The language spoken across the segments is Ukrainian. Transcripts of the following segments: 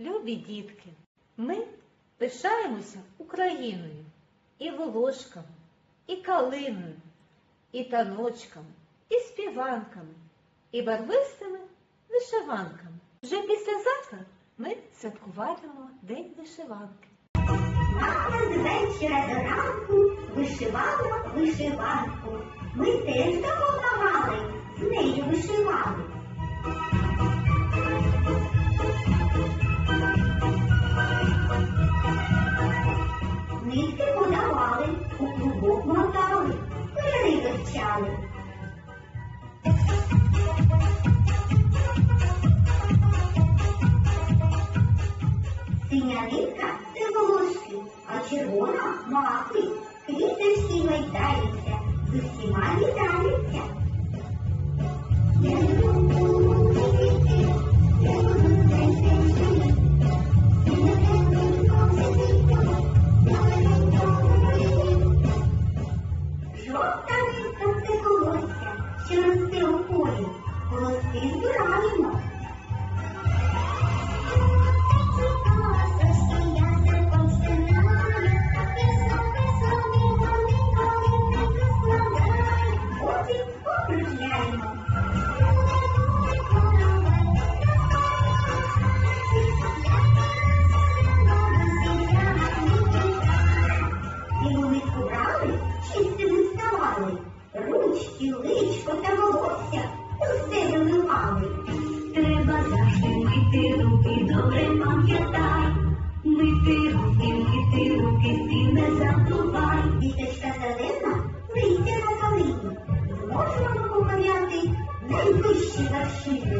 любі дітки! Ми пишаємося Україною і волошками, і калиною, і таночками, і співанками, і барвистими вишиванками. Вже післязавтра ми святкуватимемо День вишиванки. Мама з вечора до ранку вишивала вишиванку. Ми теж допомагали, з нею вишивали. Вивчали. Синя нитка це волоски, а червона маки. Квіти всі гойдаються, з усіма вітаються. Жовта how you? Мити руки, добре пам'ятай. Мити руки, мити руки, ти не забувай. Віточка зелена, листя на калині. Зможемо покоряти найвищі вершини.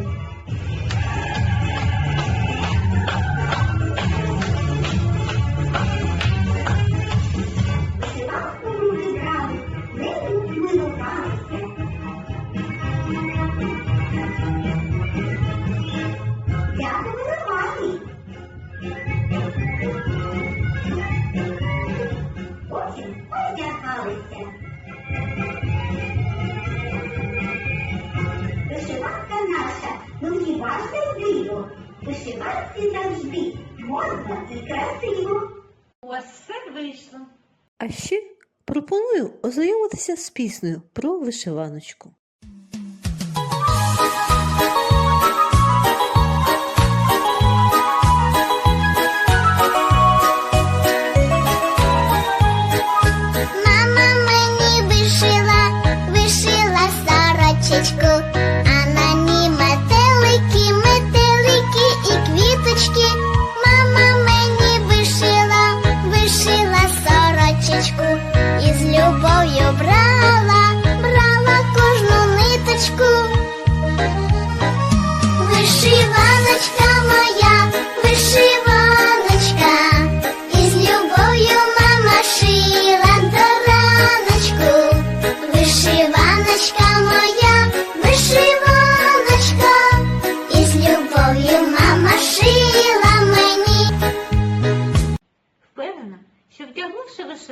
Вишиванці завжди можна і красиво. У вас все вийшло. А ще пропоную ознайомитися з піснею про вишиваночку.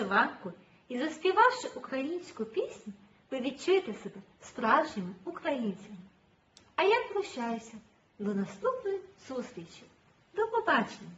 Вишиванку і заспівавши українську пісню, ви відчуєте себе справжніми українцями. А я прощаюся до наступної зустрічі. До побачення!